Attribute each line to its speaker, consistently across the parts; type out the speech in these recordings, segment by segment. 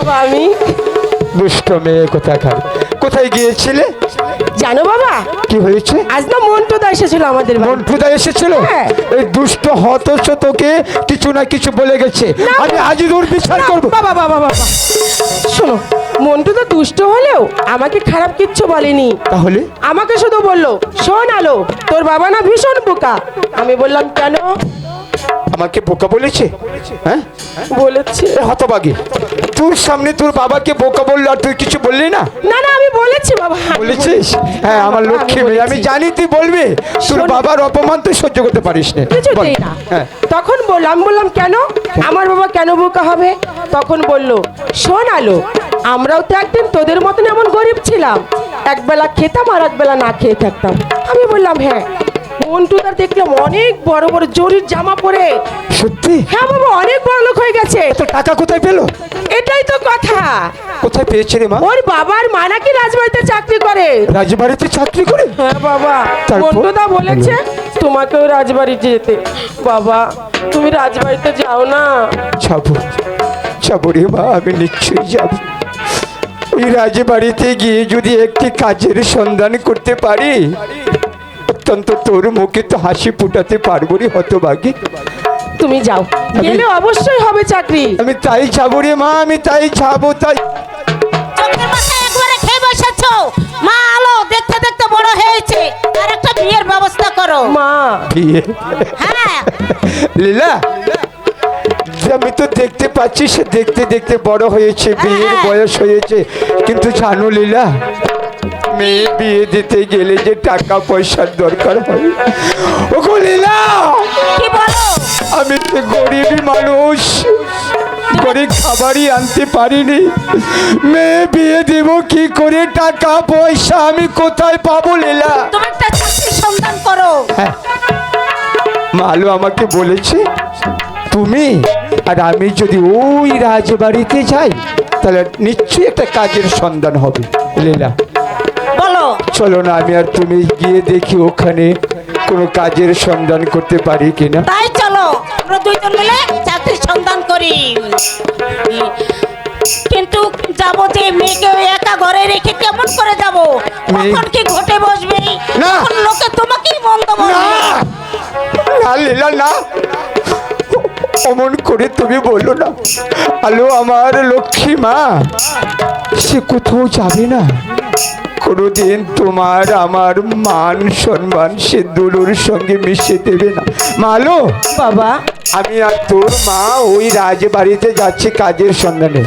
Speaker 1: বাবা আমি?
Speaker 2: দুষ্ট মেয়ে কোথাকার কোথায় গিয়েছিলে?
Speaker 1: জানো বাবা?
Speaker 2: কি হয়েছে?
Speaker 1: আজ না মন্টুদা এসেছিল আমাদের
Speaker 2: মন্টুদা এসেছিল?
Speaker 1: হ্যাঁ।
Speaker 2: এই দুষ্ট হতস তোকে কিছু না কিছু বলে গেছে। আমি আজই ওর বিচার করব।
Speaker 1: বাবা বাবা বাবা শোনো মন্টু তো দুষ্ট হলেও আমাকে খারাপ কিচ্ছু বলেনি।
Speaker 2: তাহলে?
Speaker 1: আমাকে শুধু বলল শোন আলো তোর বাবা না ভীষণ বোকা। আমি বললাম কেন?
Speaker 2: আমাকে বোকা বলেছে? হ্যাঁ?
Speaker 1: বলেছে।
Speaker 2: হতবাগী তোর সামনে তোর বাবাকে বোকা বলল আর তুই কিছু বললি না?
Speaker 1: না না আমি বলেছি বাবা।
Speaker 2: বলেছিস? হ্যাঁ আমার লক্ষ্মী মেয়ে আমি জানি তুই বলবি। তোর বাবার অপমান তুই সহ্য করতে পারিস না। হ্যাঁ।
Speaker 1: তখন বললাম বললাম কেন? আমার বাবা কেন বোকা হবে? তখন বলল শোন আলো আমরাও তো একদিন তোদের মতন এমন গরিব ছিলাম। একবেলা খেতাম আর একবেলা না খেয়ে থাকতাম। আমি বললাম হ্যাঁ। মন্টুদার দেখলাম অনেক বড় বড় জরির জামা পরে।
Speaker 2: সত্যি?
Speaker 1: হ্যাঁ বাবা অনেক বড় লোক হয়ে গেছে।
Speaker 2: তো টাকা কোথায় পেল?
Speaker 1: এটাই তো কথা।
Speaker 2: কোথায় পেয়েছে রে মা?
Speaker 1: ওর বাবার মা নাকি রাজবাড়িতে চাকরি করে।
Speaker 2: রাজবাড়িতে চাকরি করে?
Speaker 1: হ্যাঁ বাবা
Speaker 2: তারপর?
Speaker 1: মন্টুদা বলেছে তোমাকেও রাজবাড়িতে যেতে। বাবা তুমি রাজবাড়িতে যাও না।
Speaker 2: যাব যাব রে মা আমি নিশ্চয়ই যাব। ওই রাজবাড়িতে গিয়ে যদি একটি কাজের সন্ধান করতে পারি অত্যন্ত তোর মুখে তো হাসি ফুটাতে পারব রে হতভাগী।
Speaker 1: তুমি যাও। গেলে অবশ্যই হবে চাকরি।
Speaker 2: আমি তাই যাব রে মা আমি তাই যাব তাই
Speaker 3: চোখের মাথায় একবারে খেয়ে বসেছো? মা আলো দেখতে দেখতে বড় হয়েছে। আর একটা বিয়ের ব্যবস্থা করো।
Speaker 1: মা।
Speaker 2: বিয়ে?
Speaker 3: হ্যাঁ।
Speaker 2: লীলা আমি তো দেখতে পাচ্ছি সে দেখতে দেখতে বড় হয়েছে বিয়ের বয়স হয়েছে। কিন্তু জানো লীলা মেয়ে বিয়ে দিতে গেলে যে টাকা পয়সার দরকার হয় ওগো লীলা!
Speaker 3: কি বলো?
Speaker 2: আমি তো গরিব মানুষ গরিব খাবারই আনতে পারিনি। মেয়ে বিয়ে দিব কি করে টাকা পয়সা আমি কোথায় পাবো লীলা?
Speaker 3: তুমি একটা চাকরির সন্ধান করো।
Speaker 2: হ্যাঁ। মালু আমাকে বলেছে তুমি আর আমি যদি ওই রাজবাড়িতে যাই তাহলে নিশ্চয়ই একটা কাজের সন্ধান হবে লীলা। চলো না আমি আর তুমি গিয়ে দেখি ওখানে কোনো কাজের সন্ধান করতে পারি কিনা।
Speaker 3: তাই চলো আমরা দুইজন মিলে চাকরির সন্ধান করি। কিন্তু যাব যে মেয়েকে একা ঘরে রেখে কেমন করে যাব? কখন কি ঘটে বসবে?
Speaker 2: না।
Speaker 3: লোকে তোমাকেই মন্দ বলবে
Speaker 2: না লীলা না। অমন করে তুমি বলো না। আলো আমার লক্ষ্মী মা সে কোথাও যাবে না। কোনোদিন তোমার আমার মান সম্মান সে দুলুর সঙ্গে মিশে দেবে না। মালো
Speaker 1: বাবা।
Speaker 2: আমি আর তোর মা ওই রাজবাড়িতে যাচ্ছি কাজের সন্ধানে।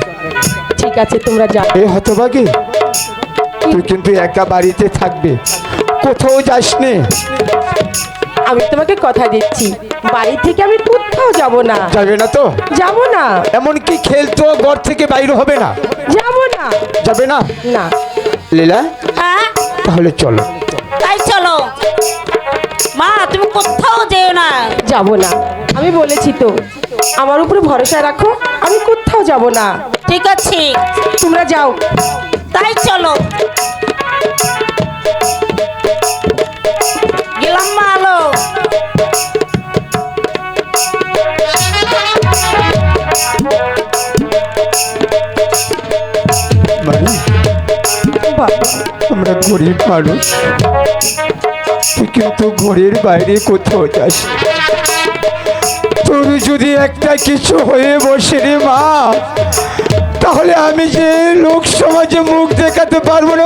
Speaker 1: ঠিক আছে তোমরা যাও।
Speaker 2: এ হতভাগে তুই কিন্তু একা বাড়িতে থাকবে। কোথাও যাসনি।
Speaker 1: আমি তোমাকে কথা দিচ্ছি। বাড়ি থেকে আমি কোথাও যাব না।
Speaker 2: যাবে না তো?
Speaker 1: যাব না।
Speaker 2: এমনকি খেলতো ঘর থেকে বাইরে হবে না?
Speaker 1: যাব না।
Speaker 2: যাবে না?
Speaker 1: না।
Speaker 2: লীলা?
Speaker 3: হ্যাঁ?
Speaker 2: তাহলে চলো।
Speaker 3: তাই চলো। মা তুমি কোথাও যেও না।
Speaker 1: যাব না। আমি বলেছি তো আমার উপরে ভরসা রাখো আমি কোথাও যাব না।
Speaker 3: ঠিক আছে।
Speaker 1: তোমরা যাও।
Speaker 3: তাই চলো।
Speaker 2: আমরা গরিব মানুষ। তুই কিন্তু ঘরের বাইরে কোথাও যাস তোর যদি একটা কিছু হয়ে বসে রে মা তাহলে আমি যে লোক সমাজে মুখ দেখাতে পারব না।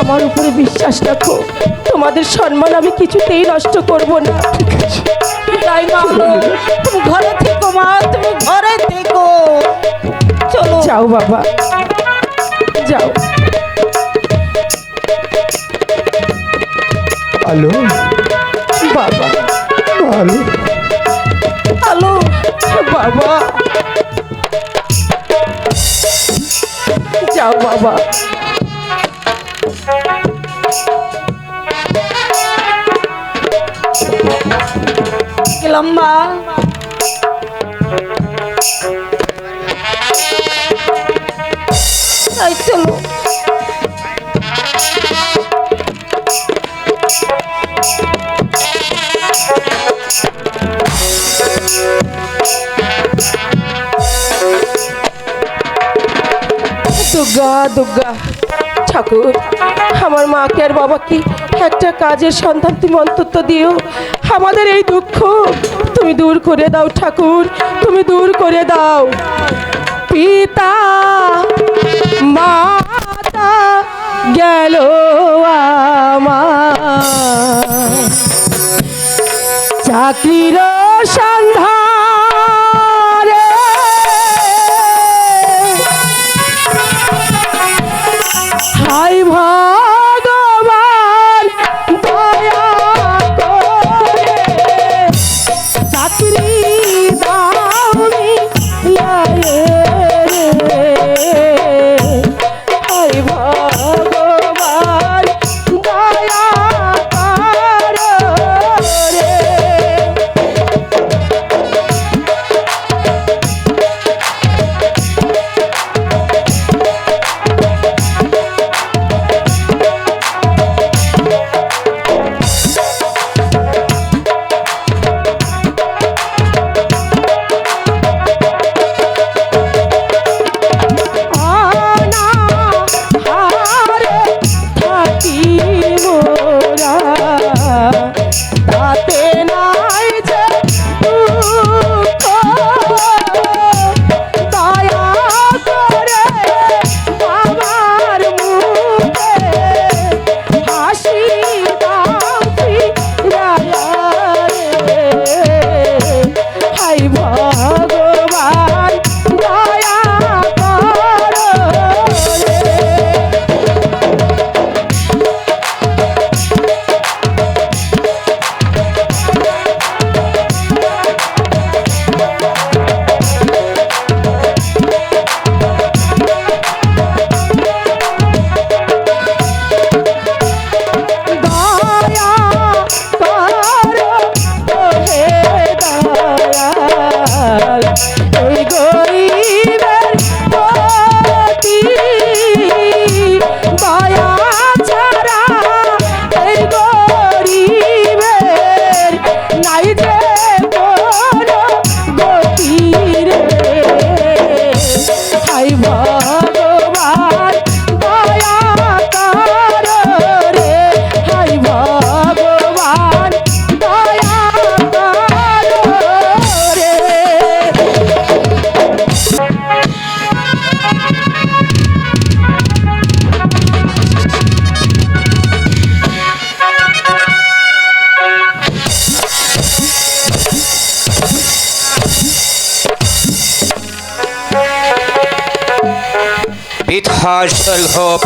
Speaker 1: আমার উপরে বিশ্বাস রাখো। তোমাদের সম্মান আমি কিছুতেই নষ্ট করব না।
Speaker 2: ঠিক আছে।
Speaker 3: তাই মা তুমি ঘরে থেকো মা তুমি ঘরে থেকো। চলো।
Speaker 1: যাও বাবা। যাও।
Speaker 2: আলো?
Speaker 1: বাবা।
Speaker 2: আলো?
Speaker 1: হ্যালো বাবা। যাও বাবা।
Speaker 3: গেলাম মা
Speaker 1: দুর্গা দুর্গা, ঠাকুর, আমার মাকে আর বাবাকে একটা কাজের সন্ধান তুমি অন্তত দিও। আমাদের এই দুঃখ। তুমি দূর করে দাও ঠাকুর, তুমি দূর করে দাও। পিতা, মাতা গেল আমার। চাকরির সন্ধানে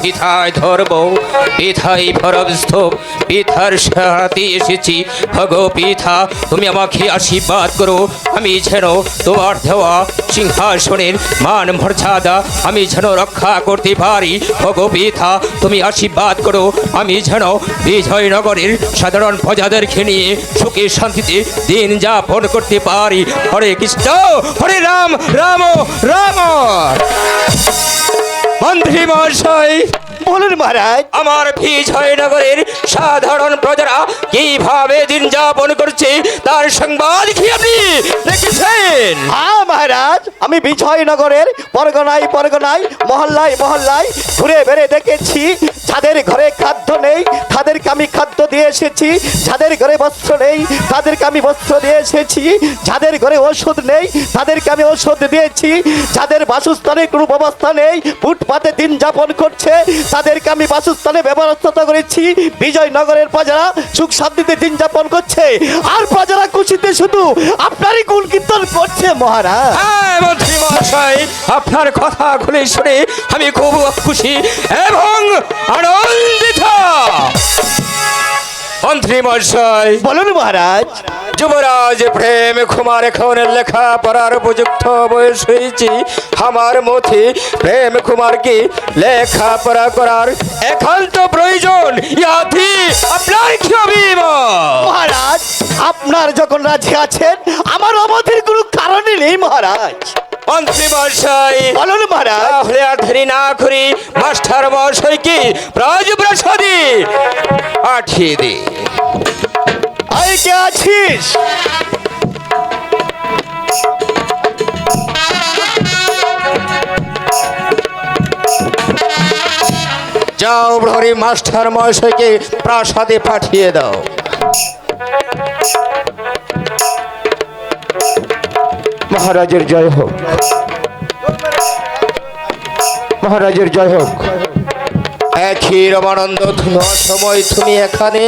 Speaker 4: পিঠায় ধর্ম পিঠাই ফরবস্থ পিঠার সাহাতে এসেছি। ভগ পিঠা তুমি আমাকে আশীর্বাদ করো। আমি যেন তোমার দেওয়া সিংহাসনের মান মর্যাদা, আমি যেন রক্ষা করতে পারি। ভগ পিঠা তুমি আশীর্বাদ করো। আমি যেন বিজয়নগরের সাধারণ প্রজাদেরকে নিয়ে সুখে শান্তিতে দিন যাপন করতে পারি। হরে কৃষ্ণ, হরে রাম রাম রাম। মন্ত্রী মহাশয়
Speaker 5: বলুন মহারাজ।
Speaker 4: আমার বিজয়নগরের সাধারণ প্রজারা কীভাবে দিন যাপন করছে তার সংবাদ কি আপনি দেখেছেন?
Speaker 5: হ্যাঁ মহারাজ আমি বিজয়নগরের পরগনায় পরগনায় মহল্লায় মহল্লায় ঘুরে বেড়ে দেখেছি। যাদের ঘরে খাদ্য নেই তাদেরকে আমি খাদ্য দিয়ে এসেছি। যাদের ঘরে বস্ত্র নেই তাদেরকে আমি বস্ত্র দিয়ে এসেছি। যাদের ঘরে ওষুধ নেই তাদেরকে আমি ওষুধ দিয়েছি। যাদের বাসস্থানের কোনো ব্যবস্থা নেই ফুটপাতে দিন যাপন করছে তাদেরকে আমি বাসস্থানে ব্যবস্থা করেছি। বিজয়নগরের প্রজারা সুখ শান্তিতে দিন যাপন করছে। আর প্রজারা খুশিতে শুধু আপনারই গুণ কীর্তন করছে, মহারাজ।
Speaker 4: হ্যাঁ আপনার কথা খুলে শুনে আমি খুব খুশি এবং আনন্দিত। মন্ত্রী মহাশয়।
Speaker 5: বলুন মহারাজ।
Speaker 4: যুবরাজ প্রেম কুমার এখন লেখা পড়ার উপযুক্ত বয়স হয়েছে। আমার মতে প্রেম কুমারকে লেখাপড়া করার একান্ত প্রয়োজন। ইয়াথি আপনার কি
Speaker 5: মহারাজ আপনার যখন রাজি আছেন আমার অবধির কোনো কারণই নেই মহারাজ।
Speaker 4: মন্ত্রী মহাশয়
Speaker 5: বলুন মহারাজ।
Speaker 4: তাহলে আর দেরি না করি মাস্টার মহাশয়কে রাজপ্রাসাদে পাঠিয়ে দে।
Speaker 5: আয় কে আছিস?
Speaker 4: যাও প্রহরী মাস্টার মহাশয়কে প্রাসাদে পাঠিয়ে দাও।
Speaker 2: মহারাজের জয় হোক। মহারাজের জয় হোক।
Speaker 4: একই রমানন্দ সময় তুমি এখানে।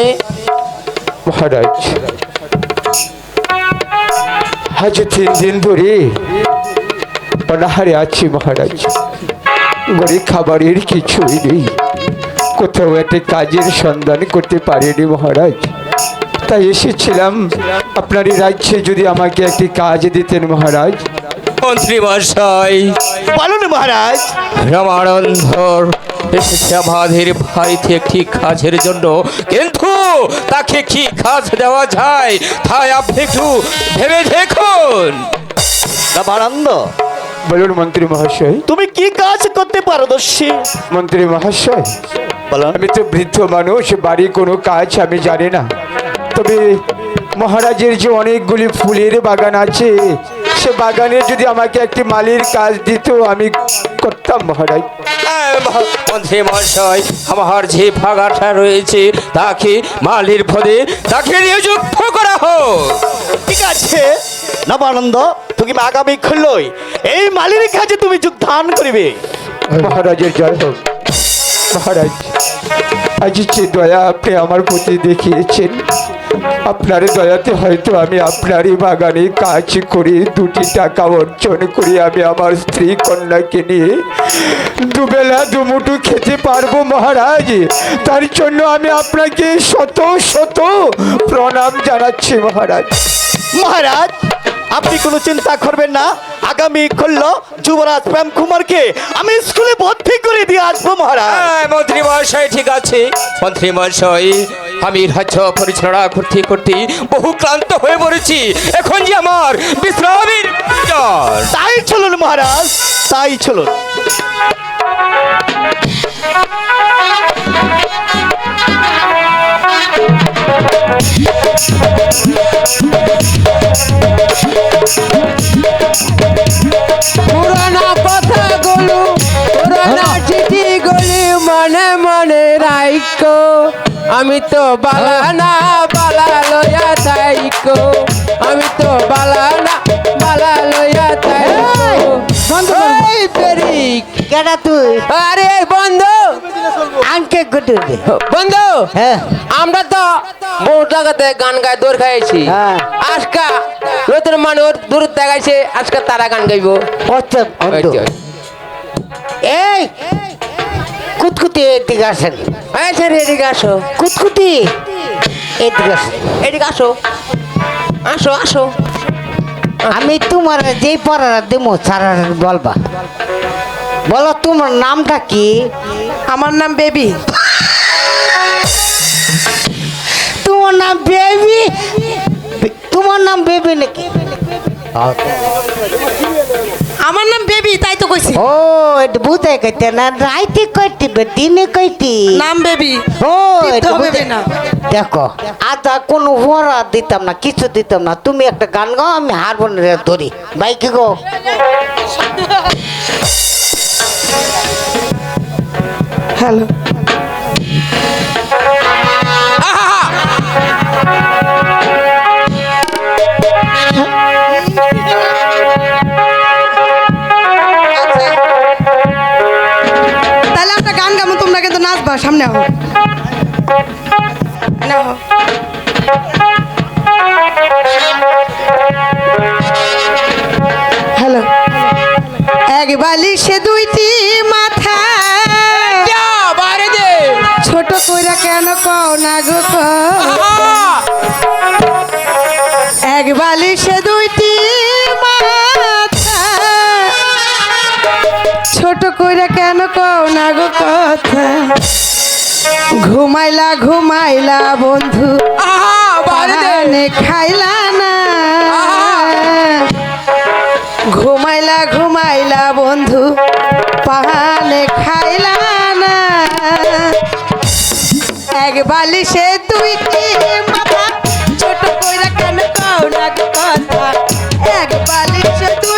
Speaker 2: মহারাজ আজ তিন দিন ধরে অনাহারে আছি মহারাজ। গরিব খাবারের কিছুই নেই। কোথাও একটা কাজের সন্ধান করতে পারিনি মহারাজ। তাই এসেছিলাম আপনার এই রাজ্যে যদি আমাকে একটি কাজ দিতেন মহারাজ।
Speaker 4: মন্ত্রী মহাশয়।
Speaker 5: বলুন মহারাজ।
Speaker 4: রামানন্দর এসেছে আমাদের বাড়িতে একটি কাজের জন্য কিন্তু তাকে কি কাজ দেওয়া যায় তাই আপনি একটু ভেবে দেখুন।
Speaker 5: রামানন্দ
Speaker 2: বলুন মন্ত্রী মহাশয়।
Speaker 5: তুমি কি কাজ করতে পারদর্শী?
Speaker 2: মন্ত্রী মহাশয়
Speaker 5: বলুন।
Speaker 2: আমি তো বৃদ্ধ মানুষ বাড়ি কোনো কাজ আমি জানি না। তবে মহারাজের যে অনেকগুলি ফুলের বাগান আছে সে বাগানে যদি আমাকে একটি মালির কাজ দিত আমি করতাম মহারাজ।
Speaker 4: হ্যাঁ, মন্ত্রী মহাশয় আমার যে ভাগাটা রয়েছে তাকে মালির পদে তাকে নিযুক্ত করা হোক।
Speaker 5: ঠিক আছে। নবানন্দ তুমি আগামী খুললই এই মালির কাজে তুমি যোগদান করিবে?
Speaker 2: মহারাজের জয় হোক। মহারাজ আজ যে দয়া আপনি আমার প্রতি দেখিয়েছেন আপনার দয়াতে হয়তো আমি আপনারই বাগানে কাজ করি দুটি টাকা অর্জন করি আমি আমার স্ত্রী কন্যাকে নিয়ে দুবেলা দুমুটু খেতে পারব মহারাজ। তার জন্য আমি আপনাকে শত শত প্রণাম জানাচ্ছি মহারাজ।
Speaker 5: মহারাজ আপনি কোনো চিন্তা করবেন না। আগামী খুলল যুবরাজ প্রেম কুমারকে আমি স্কুলে ভর্তি করে দিয়ে আসব মহারাজ।
Speaker 4: হ্যাঁ, মন্ত্রী মহাশয় ঠিক আছে। মন্ত্রী মহাশয় আমি রাজ্য পরিচালনা করতে করতে বহু ক্লান্ত হয়ে পড়েছি এখন যে আমার বিশ্রামের।
Speaker 5: তাই চলুন মহারাজ তাই চলুন।
Speaker 1: পুরানা কথা গুলো পুরানা চিঠি গুলি মনে মনে রাইকো আমি তো বালানা বালা লইয়া থাইকো। আমি তো বালানা বালা লইয়া থাইকো। এই পেরিক
Speaker 6: কেডা তুই?
Speaker 1: আরে বন্ধু।
Speaker 6: আঙ্কে গুটু
Speaker 1: বন্ধু
Speaker 6: হ্যাঁ।
Speaker 1: আমরা তো বহু জায়গাতে গান গায় দৌড় খাইছি।
Speaker 6: হ্যাঁ।
Speaker 1: আজকা নতুন মানুষ দূর দেখাইছে আজকে তারা গান গাইবো।
Speaker 6: এই কুতকুতি এদিকে আসেন।
Speaker 1: আচ্ছা এদিকে আসো।
Speaker 6: কুতকুতি? এদিকে আসেন।
Speaker 1: এদিকে আসো। আসো আসো।
Speaker 6: আমি তোমার যেই পড়ার দেবো সারা বলবা। বলো তোমার নামটা কি?
Speaker 1: আমার নাম বেবি।
Speaker 6: তোমার নাম বেবি? তোমার নাম বেবি নাকি?
Speaker 1: আমার নাম বেবি তাই তো কইছি।
Speaker 6: ও এটা বুঝে কইতে না রাইতে কইতে দিনে কইতে।
Speaker 1: নাম বেবি।
Speaker 6: ও এটা
Speaker 1: না।
Speaker 6: দেখো আদা কোনো হরা দিতাম না কিছু দিতাম না। তুমি একটা গান গাও আমি হারমোনিয়ামে ধরি। ভাই কি গো?
Speaker 1: হ্যালো।
Speaker 7: নাচবা সামনে আহ। হ্যালো। এক বালিশে দুইটি মাথা। ছোট কইরা কেন কও না গো? এক বালিশে দুইটি মাথা। ছোট কইরা কেন কও না গো কথা? ঘুমাইলা ঘুমাইলা বন্ধু খাইলা না। ঘুমাইলা ঘুমাইলা বন্ধু পাহানে খাইলা না। এক বালিশে দুইটি মাথা ছোট কইরা কেন কও না কথা? এক বালিশে দুইটি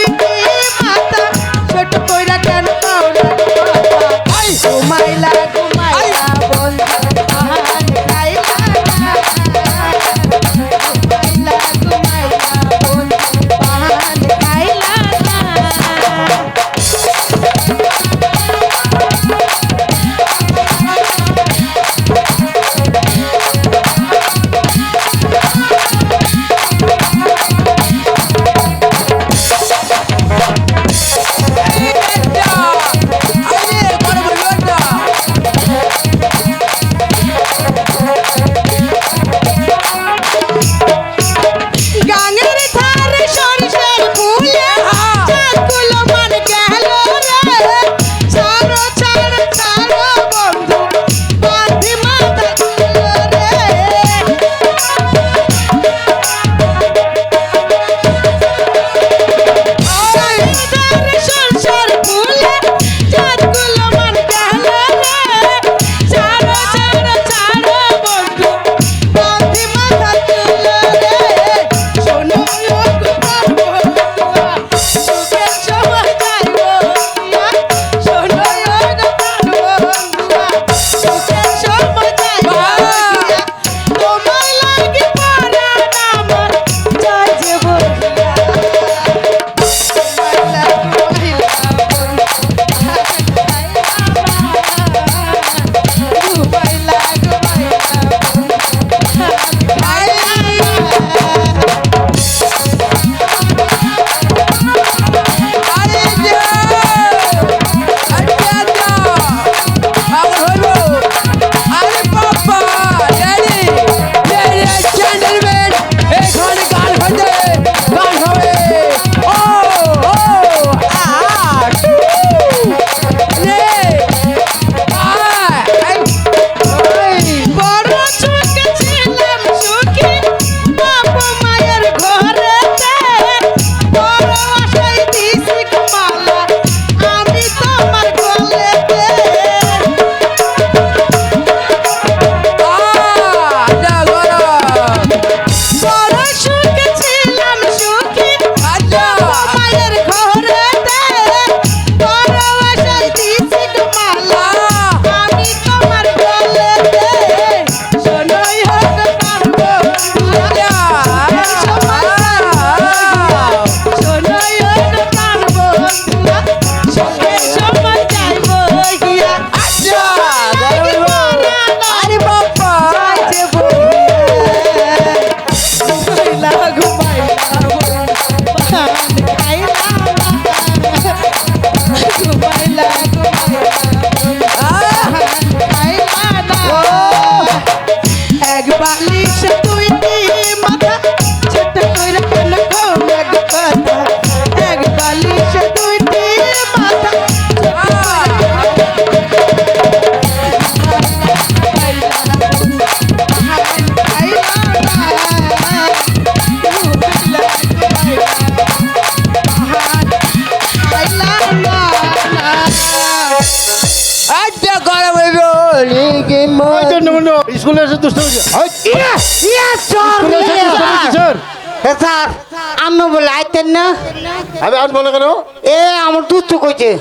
Speaker 6: আমি
Speaker 8: আসব না কেন?
Speaker 6: এ আমার দুস্থ কইছে।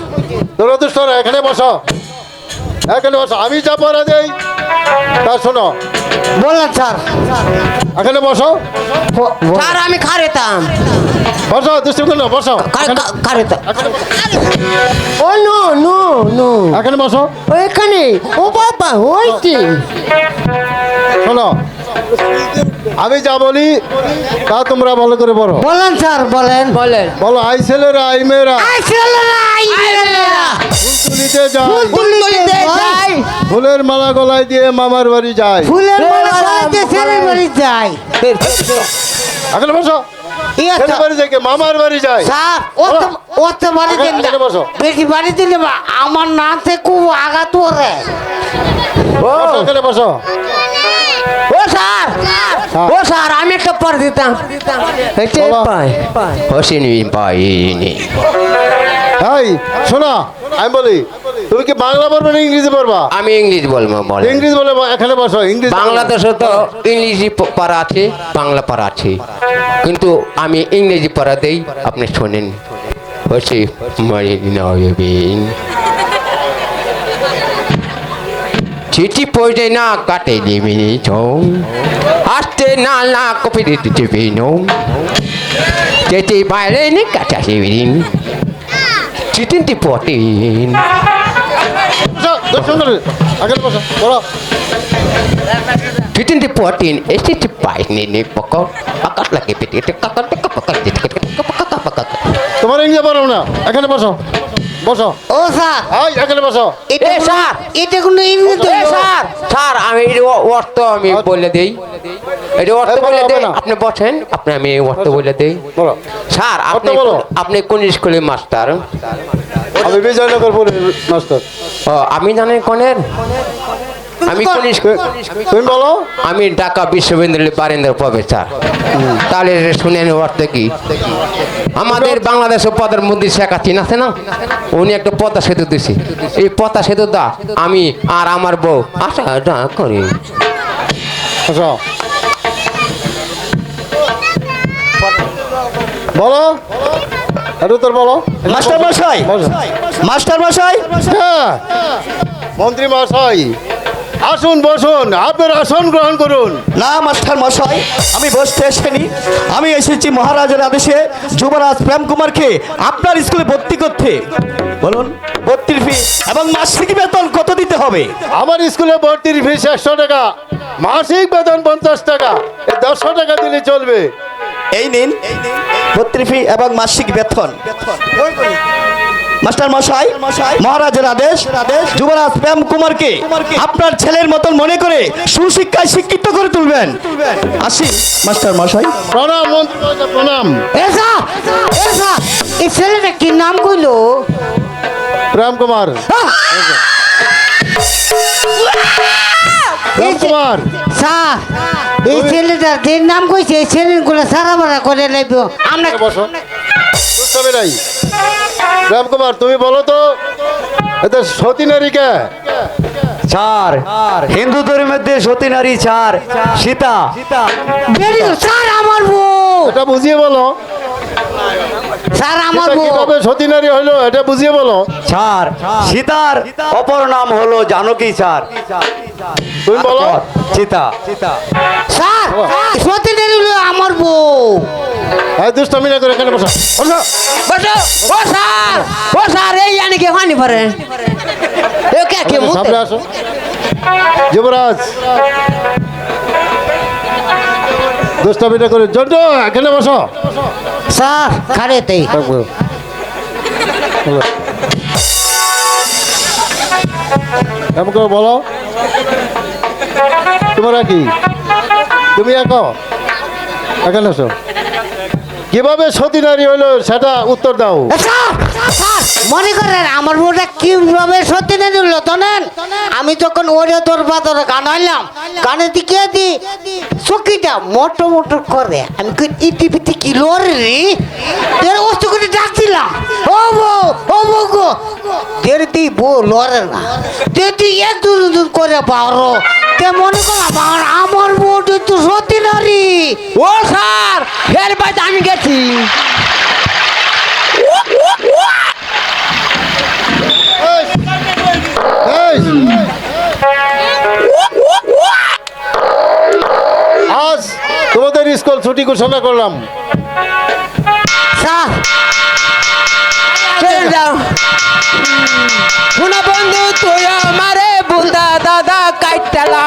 Speaker 8: তোরা দুষ্ট না এখানে বসো। এখানে বসো আমি যা পড়া দেই তা শোনো।
Speaker 6: বলেন স্যার।
Speaker 8: এখানে বসো।
Speaker 9: স্যার আমি খারেতাম।
Speaker 8: বসো দুষ্টু করো বসো। এখানে-
Speaker 6: খারেতাম
Speaker 8: এখানে-
Speaker 10: ও নো নো নো।
Speaker 8: এখানে বসো।
Speaker 10: ওইখানে ও বাবা ওইটি
Speaker 8: শোনো। আমি যা বলি তা তোমরা ভালো করে বলো
Speaker 6: বলেন স্যার বলেন।
Speaker 10: বলেন।
Speaker 8: বলো আই ছেলেরা আই মেয়েরা।
Speaker 6: আই ছেলেরা, আই মেয়েরা।
Speaker 8: তুলিতে যায়
Speaker 6: তুলিতে যাই,
Speaker 8: ফুলের মালা গলায় দিয়ে মামার বাড়ি যায়
Speaker 6: ফুলের মালা গলাইতে ছেলের বাড়ি যাই।
Speaker 8: এখানে বসো। ছেলে
Speaker 6: স্যার,
Speaker 8: বাড়ি যায় কি? মামার বাড়ি যায়
Speaker 6: স্যার ও তো বাড়ি দিন না।
Speaker 8: এখানে বসো।
Speaker 6: বেশি বাড়ি দিলে বা- আমার নাচে খুব আঘাত ওরে
Speaker 8: বসো,
Speaker 10: ও স্যার আমি একটা পর দিতাম।
Speaker 8: বলো।
Speaker 11: পাইনি।
Speaker 8: এই শোনো আমি বলি তুমি কি বাংলা পড়বে না ইংরেজি পড়বা
Speaker 11: আমি ইংলিশ বলব বলে
Speaker 8: ইংরেজি বলে এখানে বসো ইংরেজি
Speaker 11: বাংলাদেশে তো ইংরেজি প- পড়া আছে বাংলা পড়া আছে। কিন্তু আমি ইংরেজি পড়া দেই আপনি শোনেন। হচ্ছে মারি নবেন। চিঠি পড়ে না কাটে দেবে আসতে না না কপি দিতে দেবে নো যেতে বাইরে নে কাটা দেবেন চিঠি পটেন
Speaker 8: বসো, দর্শন করে। এখানে বসো বলো
Speaker 11: Titin di puatin, esti di pai ni ni pokok, pakat lagi piti, kakak kakak pakat, kakak pakat.
Speaker 8: তোমার ইংরেজি পারো না এখানে বসো বসো।
Speaker 6: ও স্যার।
Speaker 8: ওই এখানে বসো।
Speaker 11: এ, স্যার!
Speaker 6: এটা কোনো ইংরেজি
Speaker 11: এ স্যার। স্যার আমি অর্থ আমি বলে দেই। এটা অর্থ
Speaker 8: বলে
Speaker 11: দেই। আপনি বসেন আপনি আমি অর্থ বলে দেই।
Speaker 8: বলো।
Speaker 11: স্যার আপনি
Speaker 8: বলো।
Speaker 11: আপনি কোন স্কুলের মাস্টার?
Speaker 8: আমি বিজয়নগর মাস্টার।
Speaker 11: আমি জানেন কোনের? আমি
Speaker 8: তুমি- বলো।
Speaker 11: আমি ঢাকা বিশ্ববিদ্যালয়ের বারিন্দার প্রফেসর। তাহলে শুনেন অর্থ কি? আমাদের বাংলাদেশের প্রধানমন্ত্রী শেখ হাসিনা আছে না? উনি একটা পতা সেতু দিছে। এই পতা সেতু দা আমি আর আমার বউ আশা যা করি
Speaker 8: বলো। তোর বলো।
Speaker 5: মাস্টার মশাই। মাস্টার মশাই
Speaker 8: হ্যাঁ। মন্ত্রী মশাই। আসুন বসুন আপনার আসন গ্রহণ করুন।
Speaker 5: না মাস্টার মশাই আমি বসতে এসেনি। আমি এসেছি মহারাজের আদেশে। যুবরাজ প্রেম কুমারকে আপনার স্কুলে ভর্তি করতে। বলুন ভর্তির ফি এবং মাসিক বেতন কত দিতে হবে?
Speaker 8: আমার স্কুলে ভর্তির ফিস একশো টাকা মাসিক বেতন পঞ্চাশ টাকা এই দেড়শো টাকা দিলে চলবে।
Speaker 5: এই নিন ভর্তির ফি এবং মাসিক বেতন। মাস্টার মশাই মহারাজের আদেশ যুবরাজ প্রেম কুমারকে আপনার ছেলের মতন মনে করে সুশিক্ষায় শিক্ষিত করে তুলবেন। আসি মাস্টার মশাই।
Speaker 8: প্রণাম প্রণাম।
Speaker 6: এ স্যার এ স্যার এই ছেলেটা কি নাম কইলো?
Speaker 8: প্রেম কুমার। প্রেম কুমার।
Speaker 6: স্যার এই ছেলেটার যে নাম কইছে এই ছেলেগুলো সারা মারা করে নেব। আমরা
Speaker 8: বসো। নাই? প্রেম কুমার তুমি বলো তো এটা সতী নারীকে
Speaker 5: চার। হিন্দু ধর্মের মধ্যে সতী নারী চার। সীতা।
Speaker 6: আমার বউ।
Speaker 8: এটা বুঝিয়ে বলো।
Speaker 6: স্যার আমার
Speaker 8: এটা
Speaker 6: বউ
Speaker 8: কীভাবে সতী নারী হইল এটা বুঝিয়ে বলো।
Speaker 5: চার সীতার অপর নাম হলো জানকী চার
Speaker 8: তুমি বলো।
Speaker 5: সীতা।
Speaker 6: স্যার সত্যি হলো আমার বউ।
Speaker 8: হ্যাঁ দুষ্টামি না করে এখানে বসো। বসো।
Speaker 10: বসো। ও স্যার। ও স্যার এই জানি কে হানি পারে এ কে কে মুতে।
Speaker 8: সামনে আসো। যুবরাজ। দুষ্টামিটা করে জন্টু এখানে বসো।
Speaker 6: স্যার খারেতেই
Speaker 8: এমন করে বলো তোমরা কি? তুমি এখানে আসো কীভাবে সতী নারী হইল সেটা উত্তর দাও।
Speaker 6: মনে করেন আমার বউটা কীভাবে সত্যি না দিল, জানেন? আমি যখন ওরে তোর বাদরে গান হইলাম, গানে দিকে দি চকিটা মোটো মোটো করে। আমি কই ইটি পিটি কি লরে রে? এর ওস্ত করে ডাকছি দিলাম ও বউ ও বউ গো। দেরি বউ লড়ে না। দেদি এক দূর দূর করে পারো তে মনে করো আমার আমার বউটি তো সত্যি নারী
Speaker 11: ও স্যার, ফের বাদ আমি গেছি।
Speaker 8: তোমাদের স্কুল ছুটি ঘোষণা করলাম।
Speaker 11: বন্ধু তুই আমারে বুন্দা দাদা কাইটালা